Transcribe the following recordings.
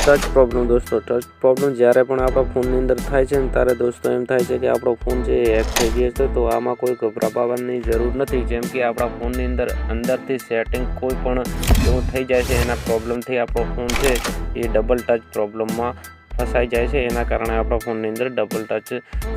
Touch problem દોસ્તો, touch problem જ્યારે પણ આપણા ફોનની અંદર થાય છે ને, ત્યારે દોસ્તો એમ થાય છે કે આપણો ફોન છે એ હેક થઈ ગયો છે, તો આમાં કોઈ ગભરાવાની જરૂર નથી. જેમ કે આપણા ફોનની અંદર અંદરથી સેટિંગ કોઈ પણ એવું થઈ જાય છે, એના પ્રોબ્લેમથી આપણો ફોન છે, એ ડબલ ટચ પ્રોબ્લેમમાં ફસાઈ જાય છે, એના કારણે આપણા ફોનની અંદર ડબલ ટચ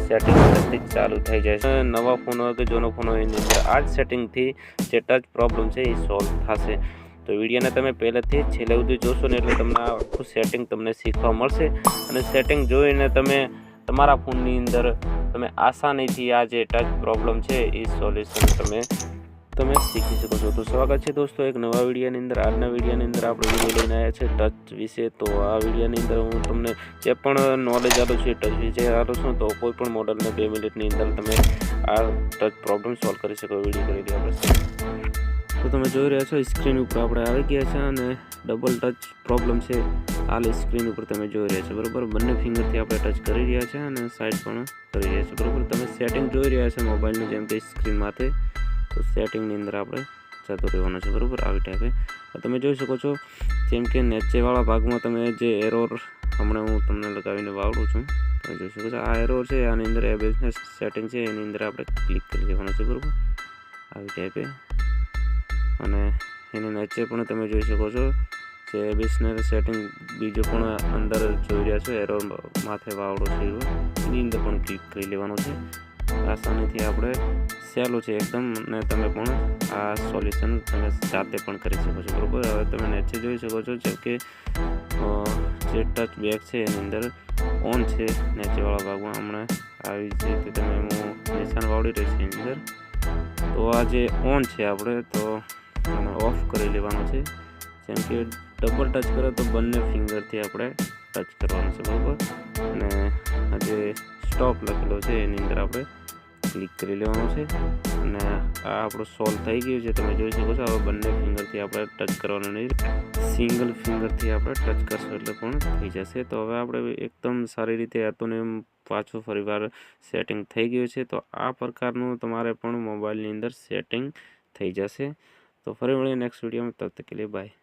સેટિંગ ચાલુ થઈ જાય છે. નવા ફોન હોય કે જૂનો ફોન હોય એની અંદર, આ જ સેટિંગથી જે ટચ પ્રોબ્લેમ છે, એ સોલ્વ થશે. તો વિડીયોને તમે પહેલેથી છેલ્લે સુધી જોશો ને એટલે તમને આખું સેટિંગ તમને શીખવા મળશે. અને સેટિંગ જોઈને તમે તમારા ફોનની અંદર તમે આસાનીથી આ જે ટચ પ્રોબ્લેમ છે એ સોલ્યુશન તમે તમે શીખી શકો છો. તો સ્વાગત છે દોસ્તો એક નવા વિડીયોની અંદર. આજના વિડીયોની અંદર આપણે વીડિયો લઈને આવ્યા છે ટચ વિશે. તો આ વિડીયોની અંદર હું તમને જે પણ નોલેજ આપું છું ટચ વિશે આપું છું. તો કોઈ પણ મોડલને બે મિનિટની અંદર તમે આ ટચ પ્રોબ્લેમ સોલ્વ કરી શકો. વીડિયો કરી આપણે તો તમે જોઈ રહ્યા છો સ્ક્રીન ઉપર આપણે આવી ગયા છે અને ડબલ ટચ પ્રોબ્લેમ છે. હાલ સ્ક્રીન ઉપર તમે જોઈ રહ્યા છો, બરાબર? બંને ફિંગરથી આપણે ટચ કરી રહ્યા છે અને સાઈડ પણ કરી રહ્યા છે, બરાબર? તમે સેટિંગ જોઈ રહ્યા છો મોબાઈલની જેમ કે સ્ક્રીન માથે. તો સેટિંગની અંદર આપણે જતો રહેવાનો છે, બરાબર? આવી ટાઈપે તમે જોઈ શકો છો, જેમ કે નેચેવાળા ભાગમાં તમે જે એરોર હમણાં હું તમને લગાવીને વાવડું છું, તમે જોઈ શકો છો, આ એરોર છે, આની અંદર એ બિઝનેસ સેટિંગ છે, એની અંદર આપણે ક્લિક કરી દેવાનું છે, બરાબર? આવી ટાઈપે અને એની નીચે પણ તમે જોઈ શકો છો જે બિઝનેસ સેટિંગ બીજું પણ અંદર જોઈ રહ્યા છો. એરો માથે વાવડો છે એની અંદર પણ ક્લિક કરી લેવાનું છે. આસાનીથી આપણે સહેલું છે એકદમ ને તમે પણ આ સોલ્યુશન તમે જાતે પણ કરી શકો છો. બરાબર? હવે તમે નીચે જોઈ શકો છો જેમ કે જે ટચ બેગ છે એની અંદર ઓન છે. નીચેવાળા ભાગમાં હમણાં આવી જ રીતે તમે હું નિશાન વાવડી રહી છે એની અંદર. તો આ જે ઓન છે આપણે, તો ઓફ કરી લેવાનું છે. જેમ કે ડબલ ટચ કરે તો બંને ફિંગરથી આપણે ટચ કરવાનું છે, બરાબર? અને આ જે સ્ટોપ લખેલો છે, એની અંદર આપણે ક્લિક કરી લેવાનું છે. અને આ આપણું સોલ્વ થઈ ગયું છે, તમે જોઈ શકો છો, હવે બંને ફિંગરથી આપણે ટચ કરવાનું નહીં. સિંગલ ફિંગરથી આપણે ટચ કરશું એટલે પણ થઈ જશે. તો હવે આપણે એકદમ સારી રીતે હતું પાછું ફરીવાર સેટિંગ થઈ ગયું છે. તો આ પ્રકારનું તમારે પણ મોબાઈલની અંદર સેટિંગ થઈ જશે. તો ફરી મળીએ નેક્સ્ટ વિડીયોમાં તબ તક કે લીએ બાય